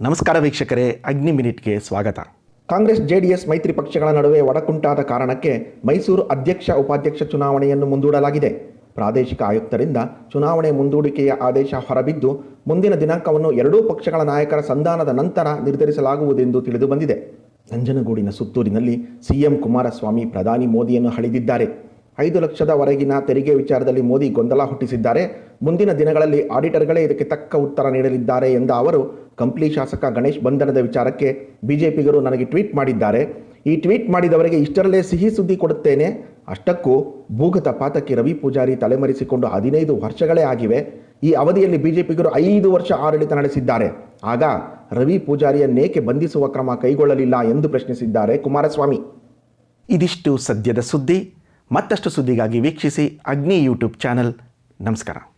ನಮಸ್ಕಾರ ವೀಕ್ಷಕರೇ, ಅಗ್ನಿ ಮಿನಿಟ್ಗೆ ಸ್ವಾಗತ. ಕಾಂಗ್ರೆಸ್, ಜೆಡಿಎಸ್ ಮೈತ್ರಿ ಪಕ್ಷಗಳ ನಡುವೆ ಒಡಕುಂಟಾದ ಕಾರಣಕ್ಕೆ ಮೈಸೂರು ಅಧ್ಯಕ್ಷ, ಉಪಾಧ್ಯಕ್ಷ ಚುನಾವಣೆಯನ್ನು ಮುಂದೂಡಲಾಗಿದೆ. ಪ್ರಾದೇಶಿಕ ಆಯುಕ್ತರಿಂದ ಚುನಾವಣೆ ಮುಂದೂಡಿಕೆಯ ಆದೇಶ ಹೊರಬಿದ್ದು, ಮುಂದಿನ ದಿನಾಂಕವನ್ನು ಎರಡೂ ಪಕ್ಷಗಳ ನಾಯಕರ ಸಂಧಾನದ ನಂತರ ನಿರ್ಧರಿಸಲಾಗುವುದೆಂದು ತಿಳಿದುಬಂದಿದೆ. ನಂಜನಗೂಡಿನ ಸುತ್ತೂರಿನಲ್ಲಿ ಸಿಎಂ ಕುಮಾರಸ್ವಾಮಿ, ಪ್ರಧಾನಿ ಮೋದಿಯನ್ನು ಹಳಿದಿದ್ದಾರೆ ಐದು ಲಕ್ಷದವರೆಗಿನ ತೆರಿಗೆ ವಿಚಾರದಲ್ಲಿ ಮೋದಿ ಗೊಂದಲ ಹುಟ್ಟಿಸಿದ್ದಾರೆ. ಮುಂದಿನ ದಿನಗಳಲ್ಲಿ ಆಡಿಟರ್ಗಳೇ ಇದಕ್ಕೆ ತಕ್ಕ ಉತ್ತರ ನೀಡಲಿದ್ದಾರೆ ಎಂದ ಅವರು, ಕಂಪ್ಲಿ ಶಾಸಕ ಗಣೇಶ್ ಬಂಧನದ ವಿಚಾರಕ್ಕೆ ಬಿಜೆಪಿಗರು ನನಗೆ ಟ್ವೀಟ್ ಮಾಡಿದ್ದಾರೆ. ಈ ಟ್ವೀಟ್ ಮಾಡಿದವರಿಗೆ ಇಷ್ಟರಲ್ಲೇ ಸಿಹಿ ಸುದ್ದಿ ಕೊಡುತ್ತೇನೆ. ಅಷ್ಟಕ್ಕೂ ಭೂಗತ ಪಾತಕ್ಕೆ ರವಿ ಪೂಜಾರಿ ತಲೆಮರೆಸಿಕೊಂಡು ಹದಿನೈದು ವರ್ಷಗಳೇ ಆಗಿವೆ. ಈ ಅವಧಿಯಲ್ಲಿ ಬಿಜೆಪಿಗರು ಐದು ವರ್ಷ ಆಡಳಿತ ನಡೆಸಿದ್ದಾರೆ. ಆಗ ರವಿ ಪೂಜಾರಿಯನ್ನೇಕೆ ಬಂಧಿಸುವ ಕ್ರಮ ಕೈಗೊಳ್ಳಲಿಲ್ಲ ಎಂದು ಪ್ರಶ್ನಿಸಿದ್ದಾರೆ ಕುಮಾರಸ್ವಾಮಿ. ಇದಿಷ್ಟು ಸದ್ಯದ ಸುದ್ದಿ. ಮತ್ತಷ್ಟು ಸುದ್ದಿಗಾಗಿ ವೀಕ್ಷಿಸಿ ಅಗ್ನಿ ಯೂಟ್ಯೂಬ್ ಚಾನಲ್. ನಮಸ್ಕಾರ.